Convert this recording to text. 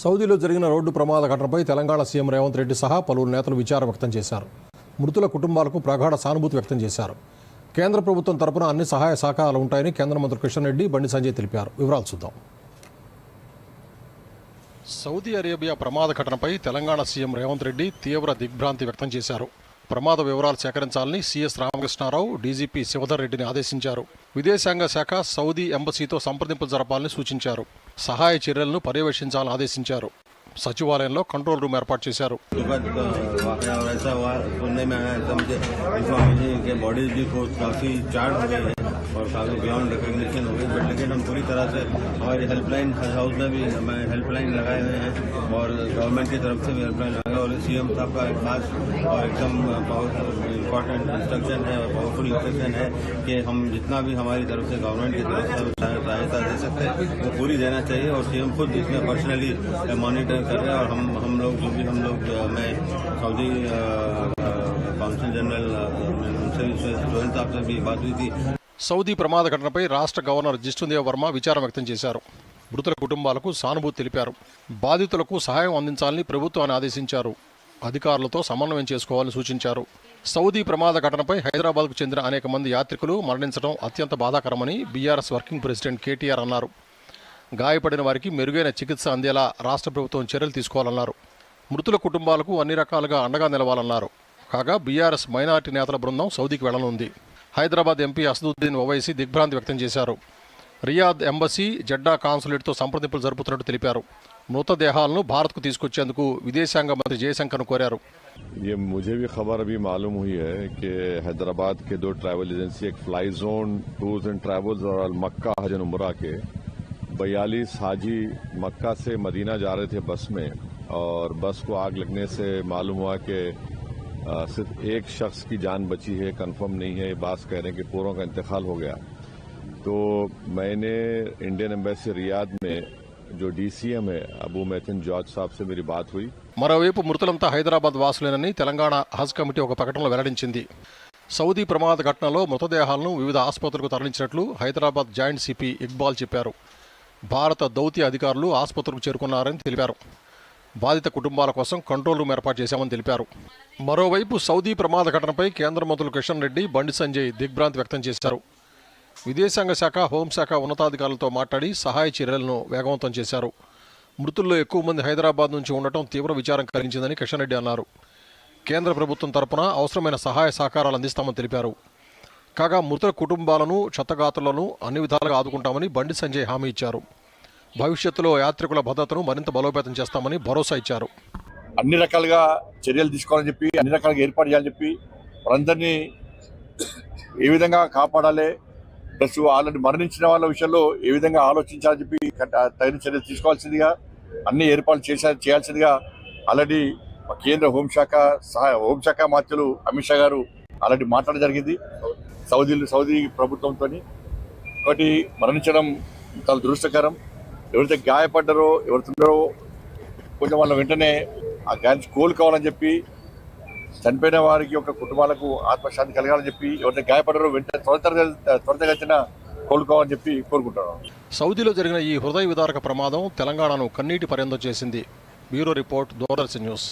సౌదీలో జరిగిన రోడ్డు ప్రమాద ఘటనపై తెలంగాణ సీఎం రేవంత్ రెడ్డి సహా పలువురు నేతలు విచారం వ్యక్తం చేశారు. మృతుల కుటుంబాలకు ప్రగాఢ సానుభూతి వ్యక్తం చేశారు. కేంద్ర ప్రభుత్వం తరపున అన్ని సహాయ సహకారాలు ఉంటాయని కేంద్ర మంత్రి కిషన్ రెడ్డి బండి సంజయ్ తెలిపారు. వివరాలు చూద్దాం. సౌదీ అరేబియా ప్రమాద ఘటనపై తెలంగాణ సీఎం రేవంత్ రెడ్డి తీవ్ర దిగ్భ్రాంతి వ్యక్తం చేశారు. ప్రమాద వివరాలు సేకరించాలని సీఎస్ రామకృష్ణారావు డీజీపీ శివధర్ రెడ్డిని ఆదేశించారు విదేశాంగ శాఖ సౌదీ ఎంబసీతో సంప్రదింపులు జరపాలని సూచించారు సహాయ చర్యలను పర్యవేక్షించాలని ఆదేశించారు సచివాలయంలో కంట్రోల్ రూమ్ ఏర్పాటు చేశారు दुखद वाकया और ऐसा हुआ सुनने में आया ऐसा मुझे इन्फॉर्मेशन के बॉडीज भी को काफी चार्ज हो गई है और काफी बियॉन्ड रिकग्निशन हो गई बट लेकिन हम पूरी तरह से हमारी हेल्पलाइन हज हाउस में भी हमें हेल्पलाइन लगाए हुए हैं और गवर्नमेंट की तरफ से भी हेल्पलाइन लगाए और सीएम साहब का एक खास और एकदम इम्पोर्टेंट इंस्ट्रक्शन है पावरफुल इंस्ट्रक्शन है कि हम जितना भी हमारी तरफ से गवर्नमेंट की तरफ से सहाय- सहायता दे सकते हैं वो पूरी देना चाहिए और सीएम खुद इसमें पर्सनली मॉनिटर कर रहे हैं और हम हम लोग जो भी हम लोग अ, मैं सऊदी काउंसिल जनरल अ, उनसे सोहेल साहब से भी बात हुई थी సౌదీ ప్రమాద ఘటనపై రాష్ట్ర గవర్నర్ జిష్ణుదేవ్ వర్మ విచారం వ్యక్తం చేశారు మృతుల కుటుంబాలకు సానుభూతి తెలిపారు బాధితులకు సహాయం అందించాలని ప్రభుత్వాన్ని ఆదేశించారు అధికారులతో సమన్వయం చేసుకోవాలని సూచించారు. సౌదీ ప్రమాద ఘటనపై హైదరాబాద్కు చెందిన అనేక మంది యాత్రికులు మరణించడం అత్యంత బాధాకరమని బీఆర్ఎస్ వర్కింగ్ ప్రెసిడెంట్ కేటీఆర్ అన్నారు. గాయపడిన వారికి మెరుగైన చికిత్స అందేలా రాష్ట్ర ప్రభుత్వం చర్యలు తీసుకోవాలన్నారు. మృతుల కుటుంబాలకు అన్ని రకాలుగా అండగా నిలవాలన్నారు. కాగా బీఆర్ఎస్ మైనార్టీ నేతల బృందం సౌదీకి వెళ్ళనుంది. హైదరాబాద్ ఎంపీ అసదుద్దీన్ ఓవైసీ దిగ్భ్రాంతి వ్యక్తం చేశారు. రియాద్ ఎంబసీ జెడ్డా కాన్సులేట్తో సంప్రదింపులు జరుపుతున్నట్టు తెలిపారు. మృతదేహాలను భారత్కు తీసుకొచ్చేందుకు విదేశాంగ మంత్రి జయశంకర్ను కోరారు ये मुझे भी खबर अभी मालूम हुई है कि हैदराबाद के दो ट्रैवल एजेंसी एक fly zone tours and travels और अल मक्का हजन उमरा के बयालीस हाजी मक्का से मदीना जा रहे थे बस में और बस को आग लगने से मालूम हुआ कि अ, सिर्फ एक शख्स की जान बची है कंफर्म नहीं है ये बात कह रहे हैं कि पूरों का इंतकाल हो गया तो मैंने इंडियन एम्बेसी रियाद में जो डीसीएम है अबू मैथिन जॉर्ज साहब से मेरी बात हुई మరోవైపు మృతులంతా హైదరాబాద్ వాసులేనని తెలంగాణ హజ్ కమిటీ ఒక ప్రకటనలో వెల్లడించింది సౌదీ ప్రమాద ఘటనలో మృతదేహాలను వివిధ ఆసుపత్రులకు తరలించినట్లు హైదరాబాద్ జాయింట్ సిపి ఇక్బాల్ చెప్పారు భారత దౌత్య అధికారులు ఆసుపత్రికి చేరుకున్నారని తెలిపారు బాధిత కుటుంబాల కోసం కంట్రోల్ రూమ్ ఏర్పాటు చేశామని తెలిపారు మరోవైపు సౌదీ ప్రమాద ఘటనపై కేంద్ర మంత్రులు కిషన్ రెడ్డి బండి సంజయ్ దిగ్భ్రాంతి వ్యక్తం చేశారు విదేశాంగ శాఖ హోంశాఖ ఉన్నతాధికారులతో మాట్లాడి సహాయ చర్యలను వేగవంతం చేశారు. మృతుల్లో ఎక్కువ మంది హైదరాబాద్ నుంచి ఉండటం తీవ్ర విచారం కలిగించిందని కిషన్ రెడ్డి అన్నారు. కేంద్ర ప్రభుత్వం తరపున అవసరమైన సహాయ సహకారాలు అందిస్తామని తెలిపారు. కాగా మృతుల కుటుంబాలను క్షతగాతులను అన్ని విధాలుగా ఆదుకుంటామని బండి సంజయ్ హామీ ఇచ్చారు. భవిష్యత్తులో యాత్రికుల భద్రతను మరింత బలోపేతం చేస్తామని భరోసా ఇచ్చారు. అన్ని రకాలుగా చర్యలు తీసుకోవాలని చెప్పి అన్ని రకాలుగా ఏర్పాటు చేయాలని చెప్పి వారందరినీ ఏ విధంగా కాపాడాలి ప్లస్ వాళ్ళని మరణించిన వాళ్ళ విషయంలో ఏ విధంగా ఆలోచించాలని చెప్పి తగిన చర్యలు తీసుకోవాల్సిందిగా అన్ని ఏర్పాట్లు చేసా చేయాల్సిందిగా ఆల్రెడీ కేంద్ర హోంశాఖ సహాయ హోంశాఖ మంత్రులు అమిత్ షా గారు ఆల్రెడీ మాట్లాడడం జరిగింది. సౌదీలు సౌదీ ప్రభుత్వంతో ఒకటి మరణించడం చాలా దురదృష్టకరం. ఎవరైతే గాయపడ్డారో ఎవరుతున్నారో కొంచెం వాళ్ళ వెంటనే ఆ గాయాన్ని కోలుకోవాలని చెప్పి చనిపోయిన వారికి యొక్క కుటుంబాలకు ఆత్మశాంతి కలగాలని చెప్పి ఎవరైతే గాయపడరో వెంటనే త్వర త్వరితగతిన కోలుకోవాలని చెప్పి కోరుకుంటున్నాను. సౌదీలో జరిగిన ఈ హృదయ విదారక ప్రమాదం తెలంగాణను కన్నీటి పర్యంతం చేసింది. Bureau report Doordarshan news.